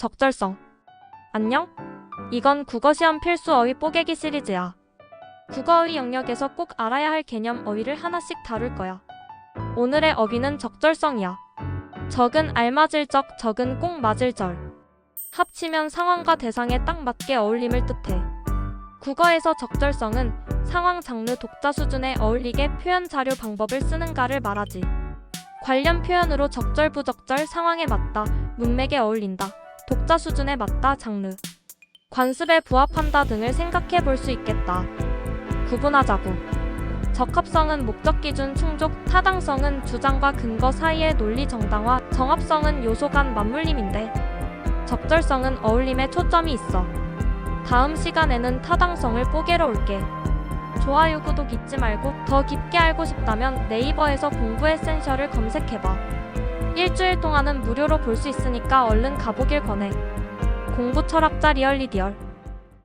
적절성. 안녕? 이건 국어시험 필수 어휘 뽀개기 시리즈야. 국어어휘 영역에서 꼭 알아야 할 개념 어휘를 하나씩 다룰 거야. 오늘의 어휘는 적절성이야. 적은 알맞을 적, 적은 꼭 맞을 절. 합치면 상황과 대상에 딱 맞게 어울림을 뜻해. 국어에서 적절성은 상황, 장르, 독자 수준에 어울리게 표현 자료 방법을 쓰는가를 말하지. 관련 표현으로 적절, 부적절, 상황에 맞다, 문맥에 어울린다, 독자 수준에 맞다, 장르. 관습에 부합한다 등을 생각해 볼 수 있겠다. 구분하자고. 적합성은 목적 기준 충족, 타당성은 주장과 근거 사이의 논리 정당화, 정합성은 요소 간 맞물림인데 적절성은 어울림에 초점이 있어. 다음 시간에는 타당성을 뽀개러 올게. 좋아요, 구독 잊지 말고 더 깊게 알고 싶다면 네이버에서 공부 에센셜을 검색해봐. 일주일 동안은 무료로 볼 수 있으니까 얼른 가보길 권해. 공부 철학자 리얼리디얼.